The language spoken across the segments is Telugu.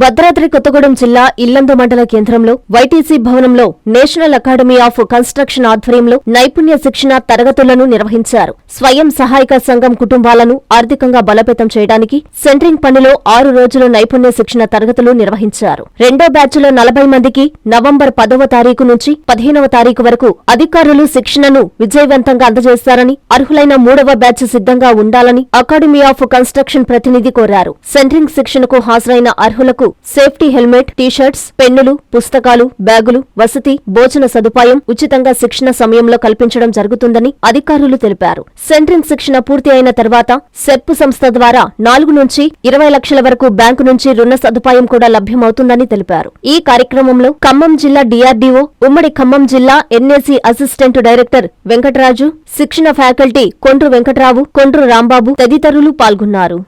భద్రాద్రి కొత్తగూడెం జిల్లా ఇల్లందు మండల కేంద్రంలో వైటీసీ భవనంలో నేషనల్ అకాడమీ ఆఫ్ కన్స్ట్రక్షన్ ఆధ్వర్యంలో నైపుణ్య శిక్షణ తరగతులను నిర్వహించారు. స్వయం సహాయక సంఘం కుటుంబాలను ఆర్థికంగా బలోపేతం చేయడానికి సెంట్రింగ్ పనిలో ఆరు రోజుల నైపుణ్య శిక్షణ తరగతులు నిర్వహించారు. రెండో బ్యాచ్లో నలభై మందికి నవంబర్ పదవ తారీఖు నుంచి పదిహేనవ తారీఖు వరకు అధికారులు శిక్షణను విజయవంతంగా అందజేస్తారని అర్హులైన మూడవ బ్యాచ్ సిద్ధంగా ఉండాలని అకాడమీ ఆఫ్ కన్స్ట్రక్షన్ ప్రతినిధి కోరారు. సెంట్రింగ్ శిక్షణకు హాజరైన అర్హులకు సేఫ్టీ హెల్మెట్ టీషర్ట్స్ పెన్నులు పుస్తకాలు బ్యాగులు వసతి భోజన సదుపాయం ఉచితంగా శిక్షణ సమయంలో కల్పించడం జరుగుతుందని అధికారులు తెలిపారు. సెంట్రింగ్ శిక్షణ పూర్తి అయిన తర్వాత సెర్ప్ సంస్థ ద్వారా నాలుగు నుంచి ఇరవై లక్షల వరకు బ్యాంకు నుంచి రుణ సదుపాయం కూడా లభ్యమవుతుందని తెలిపారు. ఈ కార్యక్రమంలో ఖమ్మం జిల్లా డీఆర్డీఓ ఉమ్మడి ఖమ్మం జిల్లా ఎన్ఏసీ అసిస్టెంట్ డైరెక్టర్ వెంకటరాజు శిక్షణ ఫ్యాకల్టీ కొండ్రు వెంకట్రావు కొండ్రు రాంబాబు తదితరులు పాల్గొన్నారు.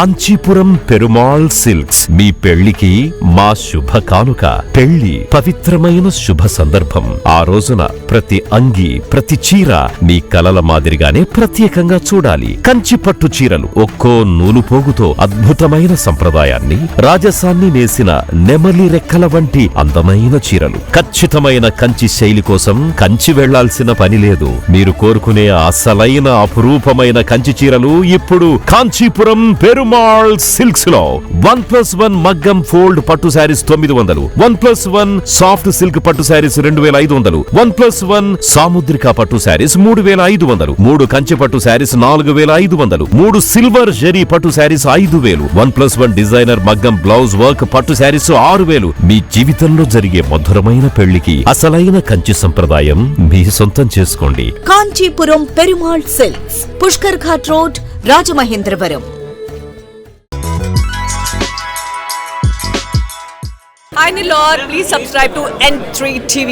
కాంచీపురం పెరుమాళ్ సిల్క్స్. మీ పెళ్ళికి మా శుభ కానుక పెళ్ళి పవిత్రమైన శుభ సందర్భం. ఆ రోజున ప్రతి అంగి ప్రతి చీర మీ కలల మాదిరిగానే ప్రత్యేకంగా చూడాలి. కంచి పట్టు చీరలు ఒక్కో నూలు పోగుతో అద్భుతమైన సంప్రదాయాన్ని రాజసాన్ని నేసిన నెమలి రెక్కల వంటి అందమైన చీరలు. ఖచ్చితమైన కంచి శైలి కోసం కంచి వెళ్ళాల్సిన పని లేదు. మీరు కోరుకునే అసలైన అపురూపమైన కంచి చీరలు ఇప్పుడు కాంచీపురం పెరుమాళ్ సిల్క్స్లో వన్ ప్లస్ వన్ మగ్గం ఫోల్డ్ పట్టు శారీస్ తొమ్మిది వందలు. One plus one soft silk పట్టు శారీస్ రెండు వేల ఐదు వందలు. One plus plus one Samudrika పట్టు శారీస్ మూడు వేల ఐదు వందలు. మూడు కంచి పట్టు శారీస్ నాలుగు వేల ఐదు వందలు. మూడు సిల్వర్ జెరీ పట్టు శారీస్ ఐదు వేలు. వన్ ప్లస్ వన్ డిజైనర్ మగ్గం బ్లౌజ్ వర్క్ పట్టు శారీస్ ఆరు వేలు. మీ జీవితంలో జరిగే మధురమైన పెళ్ళికి అసలైన కంచి సంప్రదాయం మీ సొంతం చేసుకోండి. Kanchipuram Perumal silks Pushkar ghat road Rajamahendravaram. Hi Nilor, please subscribe to N3 TV.